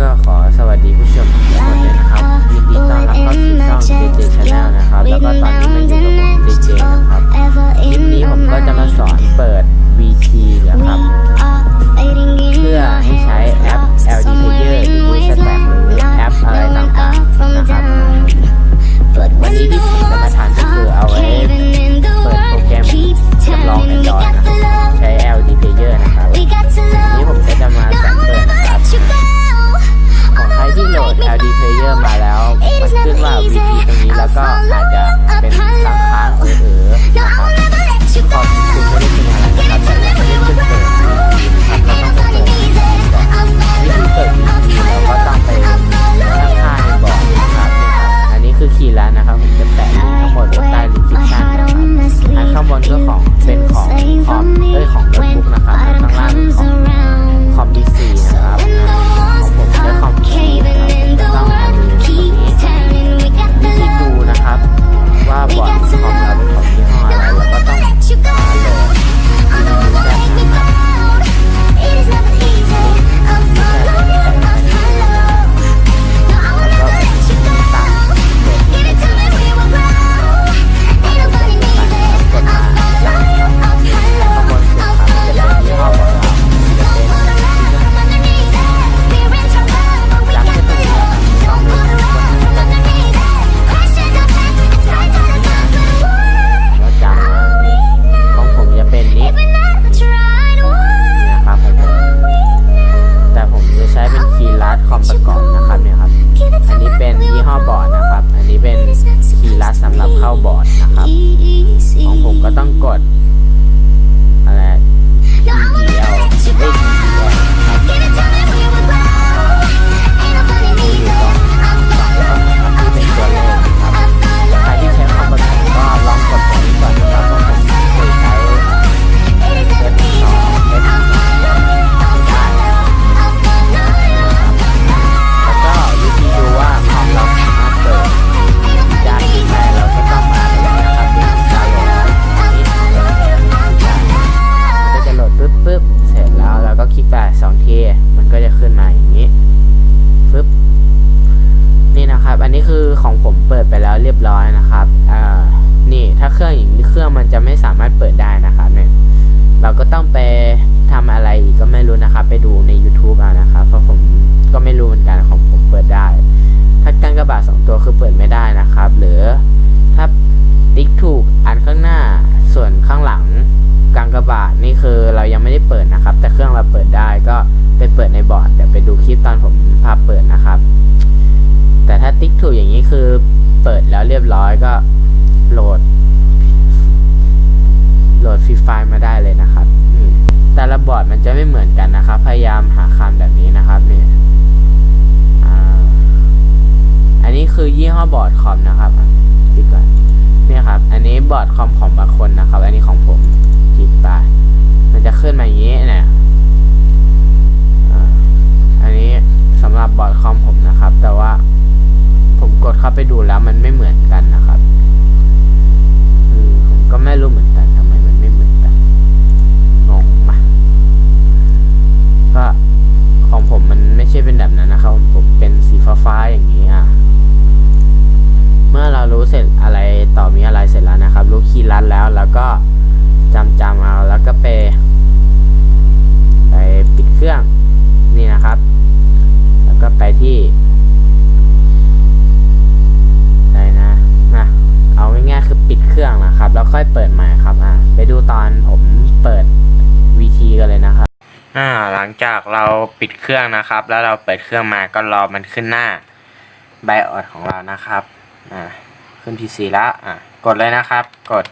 ก็ขอสวัสดีผู้ชมทุกคนเลยนะครับยินดีต้อนรับเข้าสู่ช่อง JJ Channel นะครับแล้วก็ตอนนี้มาอยู่กับผม JJ นะครับคลิปนี้ผมก็จะมาสอนเปิด VT นะครับเพื่อให้ใช้แอป LD Player หรือ BoostStack หรือแอปอะไรต่างๆนะครับวันนี้ที่ผมจะมาทานก็คือเอาไว้เปิดโปรแกรมจำลอง Android นะครับ LD Player มาแล้ว มันขึ้นว่า VT ตรงนี้แล้วก็อาจจะเป็นค้างค้างๆเออเออๆนะครับขอบคุณไม่ได้เป็นอะไรนะครับ รื่อง อย่างนี้เครื่องมันจะไม่สามารถเปิดได้นะครับเนี่ย เราก็ต้องไปทำอะไรอีกก็ไม่รู้นะครับ ไปดูใน YouTube เอานะครับ เพราะผมก็ไม่รู้เหมือนกันของผมเปิดได้ ถ้ากั้งกระบาดสองตัวคือเปิดไม่ได้นะครับ หรือถ้าติ๊กถูกอันข้างหน้า ส่วนข้างหลังกลางกระบาดนี่คือเรายังไม่ได้เปิดนะครับ แต่เครื่องเราเปิดได้ก็ไปเปิดในบอร์ดเดี๋ยวไปดูคลิปตอนผมพาเปิดนะครับ แต่ถ้าติ๊กถูกอย่างนี้คือเปิดแล้วเรียบร้อยก็โหลด โหลดฟรีไฟล์มาได้เลยนะครับแต่ละบอร์ดมันจะไม่เหมือนกันนะครับ พยายามหาคำแบบนี้นะครับนี่ยอันนี้คือยี่ห้อบอร์ดคอมนะครับอะคลิกก่อนเนี่ยครับ อันนี้บอร์ดคอมของบางคนนะครับ อันนี้ของผมคลิกไปมันจะขึ้นมาอย่างนี้เนี่ยอันนี้สำหรับบอร์ดคอมผมนะครับ แต่ว่าผมกดเข้าไปดูแล้วมันไม่เหมือนกันนะครับ อืมผมก็ไม่รู้เหมือนกันทำไมมันไม่เหมือนกันงงมาก็ของผมมันไม่ใช่เป็นแบบนั้นนะครับของผมเป็นสี ฟ้าอย่างนี้อะ เมื่อเรารู้เสร็จอะไรต่อมีอะไรเสร็จแล้วนะครับ รู้คีย์ลัดแล้วแล้วก็จำจำเอาแล้วก็ไปไปปิดเครื่องนี่นะครับ แล้วก็ไปที่อะไรนะนะเอาง่ายๆคือปิดเครื่องนะครับ แล้วค่อยเปิดใหม่ครับอ่าไปดูตอนผมเปิด VT กันเลยนะครับ อ่าหลังจากเราปิดเครื่องนะครับ แล้วเราเปิดเครื่องมาก็รอมันขึ้นหน้าไบออดของเรานะครับอ่าขึ้น PC แล้วอ่ากดเลยนะครับ กด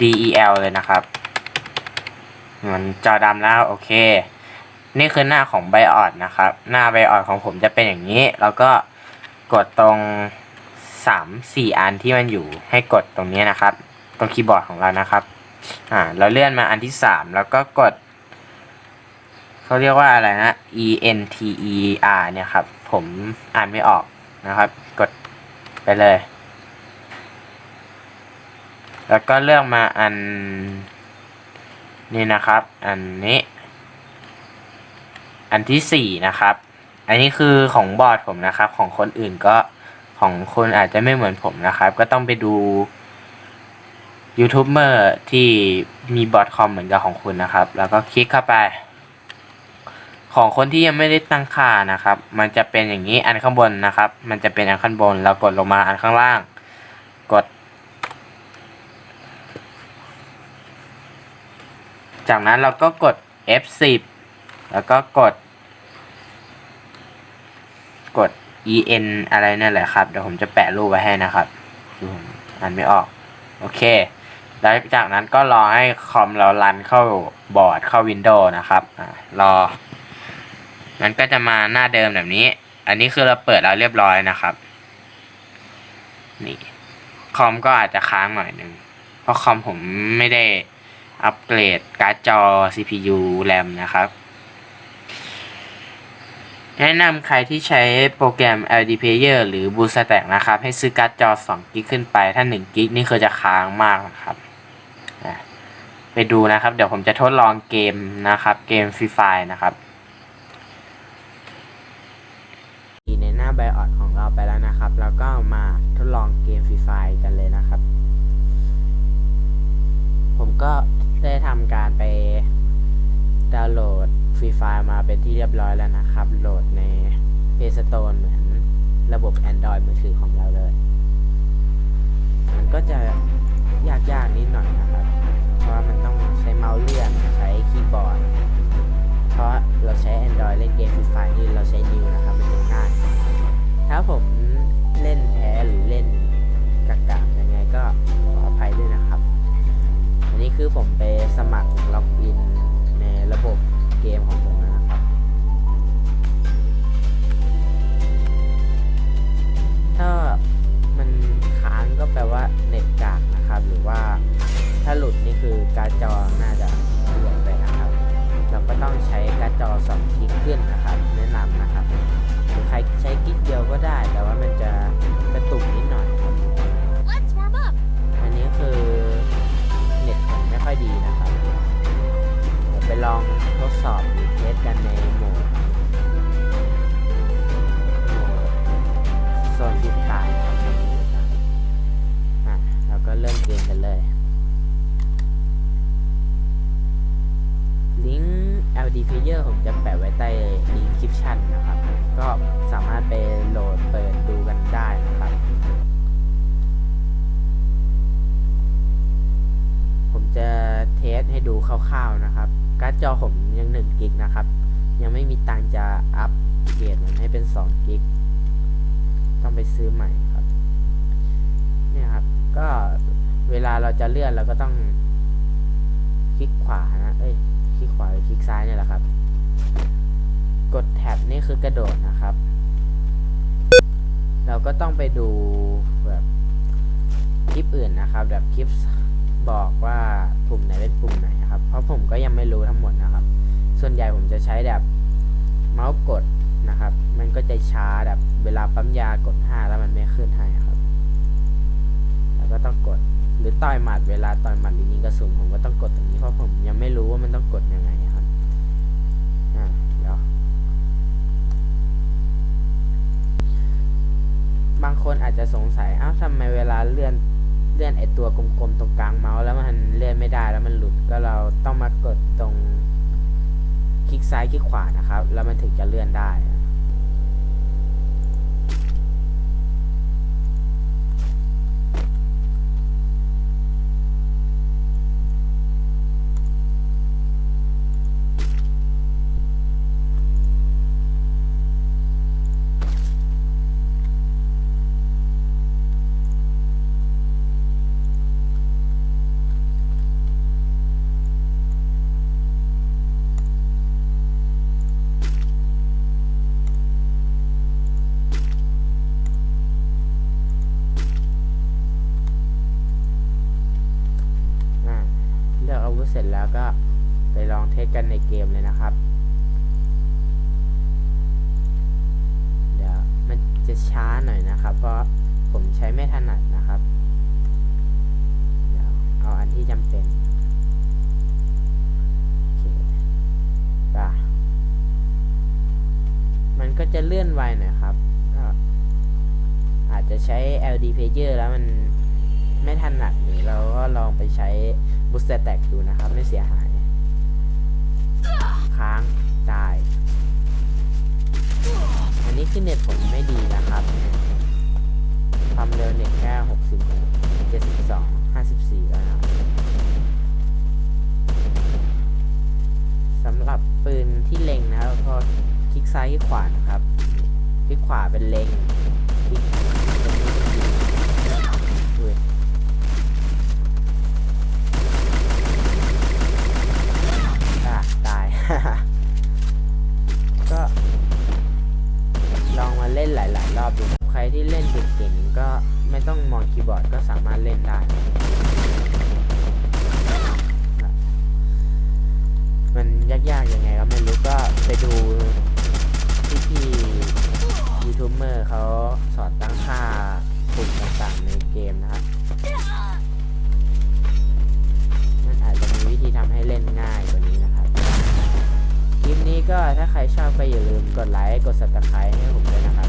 DEL เลยนะครับมันจอดำแล้วโอเค นี่คือหน้าของไบออดนะครับ หน้าไบออดของผมจะเป็นอย่างนี้ แล้วก็กดตรงสามสี่อันที่มันอยู่ให้กดตรงนี้นะครับ ตรงคีย์บอร์ดของเรานะครับอ่าเราเลื่อนมาอันที่สามแล้วก็กด เขาเรียกว่าอะไรนะ E N T E R เนี่ยครับ ผมอ่านไม่ออกนะครับ กดไปเลย แล้วก็เลือกมาอันนี่นะครับ อันนี้ อันที่สี่นะครับ อันนี้คือของบอร์ดผมนะครับ ของคนอื่นก็ของคนอาจจะไม่เหมือนผมนะครับ ก็ต้องไปดูยูทูบเบอร์ที่มีบอร์ดคอมเหมือนกับของคุณนะครับ แล้วก็คลิกเข้าไป ของคนที่ยังไม่ได้ตั้งค่านะครับ มันจะเป็นอย่างนี้อันข้างบนนะครับ มันจะเป็นอันข้างบนแล้วกดลงมาอันข้างล่าง กด จากนั้นเราก็กด F10 แล้วก็กด กด en อะไรนั่นแหละครับ เดี๋ยวผมจะแปะรูปไว้ให้นะครับคือผมอ่านไม่ออก โอเค แล้วจากนั้นก็รอให้คอมเรารันเข้าบอร์ดเข้าวินโดว์นะครับอ่ารอ มันก็จะมาหน้าเดิมแบบนี้ อันนี้คือเราเปิดแล้วเรียบร้อยนะครับ นี่คอมก็อาจจะค้างหน่อยหนึ่ง เพราะคอมผมไม่ได้อัปเกรดการ์ดจอ CPU RAM นะครับ แนะนำใครที่ใช้โปรแกรม LD Player หรือ BlueStack นะครับ ให้ซื้อการ์ดจอ 2 กิกขึ้นไป ถ้า 1 กิกนี่คือจะค้างมากนะครับไปดูนะครับ เดี๋ยวผมจะทดลองเกมนะครับ เกมฟรีไฟนะครับ ในหน้า ไบออดของเราไปแล้วนะครับ แล้วก็มาทดลองเกมฟรีไฟกันเลยนะครับ ผมก็ได้ทำการไปดาวน์โหลดฟรีไฟมาเป็นที่เรียบร้อยแล้วนะครับ โหลดใน Play Store เหมือนระบบ Android มือถือของเราเลย มันก็จะยากๆนิดหน่อยนะครับ เพราะว่ามันต้องใช้เมาส์เลื่อนใช้ ผมเล่นแพ้หรือเล่นกากายังไงก็ขออภัยด้วยนะครับ อันนี้คือผมไปสมัครล็อกอินใน ลองทดสอบหรือเทสกันในโหมดโหมดโซนที่ตายครับโซนที่ตายอะเราก็เริ่มเกมกันเลย ลิงก์ LD Player ผมจะแปะไว้ใต้ลิงก์คลิปชั่นนะครับ ก็สามารถไปโหลดเปิดดูกันได้นะครับ ผมจะ เทสให้ดูคร่าวๆนะครับ การ์ดจอผมยัง1กิกนะครับ ยังไม่มีตังจะอัปเกรดมันให้เป็น2กิกต้องไปซื้อใหม่ครับเนี่ยครับ ก็เวลาเราจะเลื่อนเราก็ต้อง คลิกขวานะเอ้ยคลิกขวาหรือคลิกซ้ายเนี่ยแหละครับ กดแท็บนี่คือกระโดดนะครับ เราก็ต้องไปดูแบบคลิปอื่นนะครับ แบบคลิป บอกว่าปุ่มไหนเป็นปุ่มไหนนะครับ เพราะผมก็ยังไม่รู้ทั้งหมดนะครับ ส่วนใหญ่ผมจะใช้แบบเมาส์กดนะครับ มันก็จะช้าแบบเวลาปั๊มยากด 5 แล้วมันไม่ขึ้นให้ครับ แล้วก็ต้องกดหรือต่อยหมัดเวลาต่อยหมัดยิงกระสุนผมก็ต้องกดตรงนี้เพราะผมยังไม่รู้ว่ามันต้องกดยังไงครับอ่าเดี๋ยวบางคนอาจจะสงสัยอ้าวทำไมเวลาเลื่อน เลื่อนไอตัวกลมๆตรงกลางเมาส์แล้วมันเลื่อนไม่ได้แล้วมันหลุดก็เราต้องมากดตรงคลิกซ้ายคลิกขวานะครับ แล้วมันถึงจะเลื่อนได้ อ่าเลือกอาวุธเสร็จ แล้วก็ไปลองเทสกันในเกมเลยนะครับ เดี๋ยวมันจะช้าหน่อยนะครับ เพราะผมใช้ไม่ถนัดนะครับ เดี๋ยวเอาอันที่จำเป็นมันก็จะเลื่อนไวหน่อยครับ อาจจะใช้ LD Player แล้วมัน ไม่ถนัดหรือเราก็ลองไปใช้ Booster Stack ดูนะครับ ไม่เสียหาย ค้างตาย อันนี้คือเน็ตผมไม่ดีนะครับความเร็วเน็ตแค่60 72 54 แล้วนะครับสำหรับปืนที่เล็งนะครับก็คลิกซ้ายคลิกขวานะครับ คลิกขวาเป็นเล็ง คลิก อบดูใครที่เล่นเก่งๆก็ไม่ต้องมองคีย์บอร์ดก็สามารถเล่นได้ มันยากๆยังไงก็ไม่รู้ก็ไปดูพี่ๆยูทูบเบอร์เขาสอนตั้งค่าปุ่มต่างๆในเกมนะครับมันอาจจะมีวิธีทำให้เล่นง่ายกว่านี้นะครับคลิปนี้ก็ถ้าใครชอบก็อย่าลืมกดไลค์กด subscribe ให้ผมด้วยนะครับ